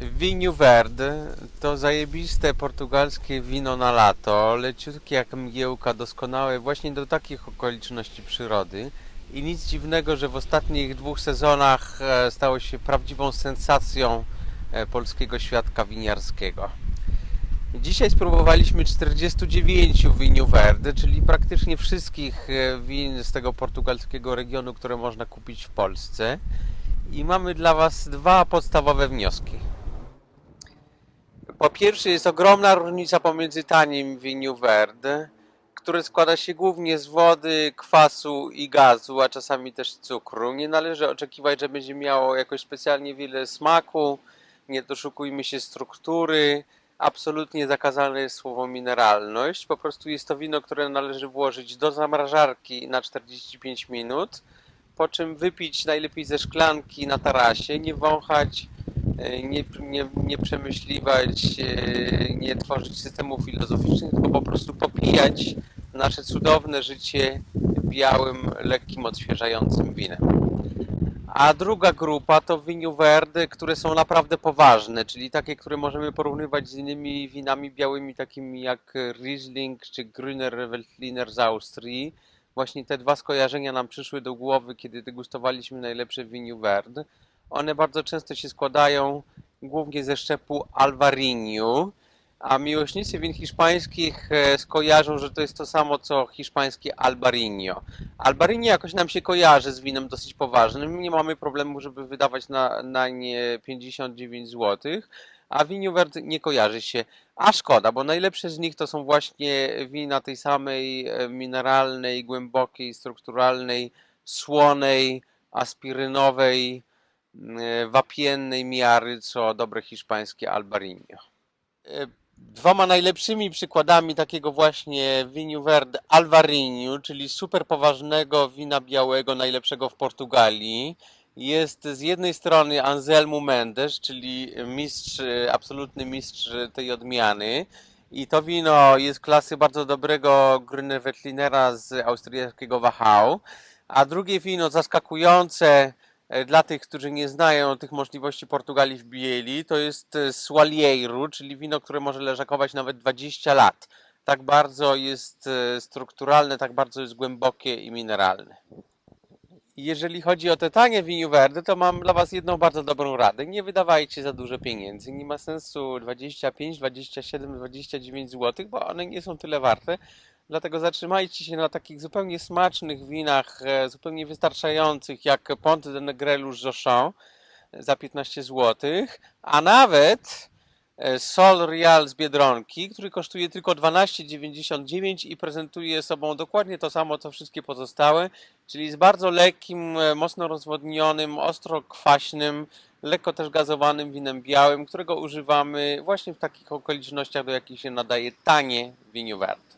Vinho Verde to zajebiste portugalskie wino na lato, leciutkie jak mgiełka, doskonałe właśnie do takich okoliczności przyrody. I nic dziwnego, że w ostatnich dwóch sezonach e, stało się prawdziwą sensacją e, polskiego świadka winiarskiego. Dzisiaj spróbowaliśmy 49 Vinho Verde, czyli praktycznie wszystkich e, win z tego portugalskiego regionu, które można kupić w Polsce. I mamy dla Was dwa podstawowe wnioski. Po pierwsze, jest ogromna różnica pomiędzy tanim Vinho Verde, które składa się głównie z wody, kwasu i gazu, a czasami też cukru. Nie należy oczekiwać, że będzie miało jakoś specjalnie wiele smaku. Nie doszukujmy się struktury. Absolutnie zakazane jest słowo mineralność. Po prostu jest to wino, które należy włożyć do zamrażarki na 45 minut, po czym wypić najlepiej ze szklanki na tarasie, nie wąchać, nie, nie, nie przemyśliwać, e, nie tworzyć systemów filozoficznych, tylko po prostu popijać nasze cudowne życie białym, lekkim, odświeżającym winem. A druga grupa to Vinho Verde, które są naprawdę poważne, czyli takie, które możemy porównywać z innymi winami białymi, takimi jak Riesling czy Grüner Veltliner z Austrii. Właśnie te dwa skojarzenia nam przyszły do głowy, kiedy degustowaliśmy najlepsze Vinho Verde. One bardzo często się składają głównie ze szczepu Alvarinho, a miłośnicy win hiszpańskich e, skojarzą, że to jest to samo co hiszpańskie Albarinho. Albarinho jakoś nam się kojarzy z winem dosyć poważnym. Nie mamy problemu, żeby wydawać na, na nie 59 zł, a Verde nie kojarzy się. A szkoda, bo najlepsze z nich to są właśnie wina tej samej e, mineralnej, głębokiej, strukturalnej, słonej, aspirynowej, wapiennej miary, co dobre hiszpańskie Albarinho. E, Dwoma najlepszymi przykładami takiego właśnie Vinho Verde Alvarinho, czyli super poważnego wina białego, najlepszego w Portugalii, jest z jednej strony Anselmo Mendes, czyli mistrz, absolutny mistrz tej odmiany. I to wino jest klasy bardzo dobrego Grüner Veltlinera z austriackiego Wachau. A drugie wino zaskakujące e, dla tych, którzy nie znają tych możliwości Portugalii w bieli, to jest e, Sualieiro, czyli wino, które może leżakować nawet 20 lat. Tak bardzo jest e, strukturalne, tak bardzo jest głębokie i mineralne. Jeżeli chodzi o te tanie Vinho Verde, to mam dla Was jedną bardzo dobrą radę. Nie wydawajcie za dużo pieniędzy. Nie ma sensu 25, 27, 29 zł, bo one nie są tyle warte. Dlatego zatrzymajcie się na takich zupełnie smacznych winach, e, zupełnie wystarczających, jak Pont de Negrelu z Jochon za 15 zł, a nawet e, Sol Real z Biedronki, który kosztuje tylko 12,99 i prezentuje sobą dokładnie to samo, co wszystkie pozostałe, czyli z bardzo lekkim, e, mocno rozwodnionym, ostro kwaśnym, lekko też gazowanym winem białym, którego używamy właśnie w takich okolicznościach, do jakich się nadaje tanie Vinho Verde.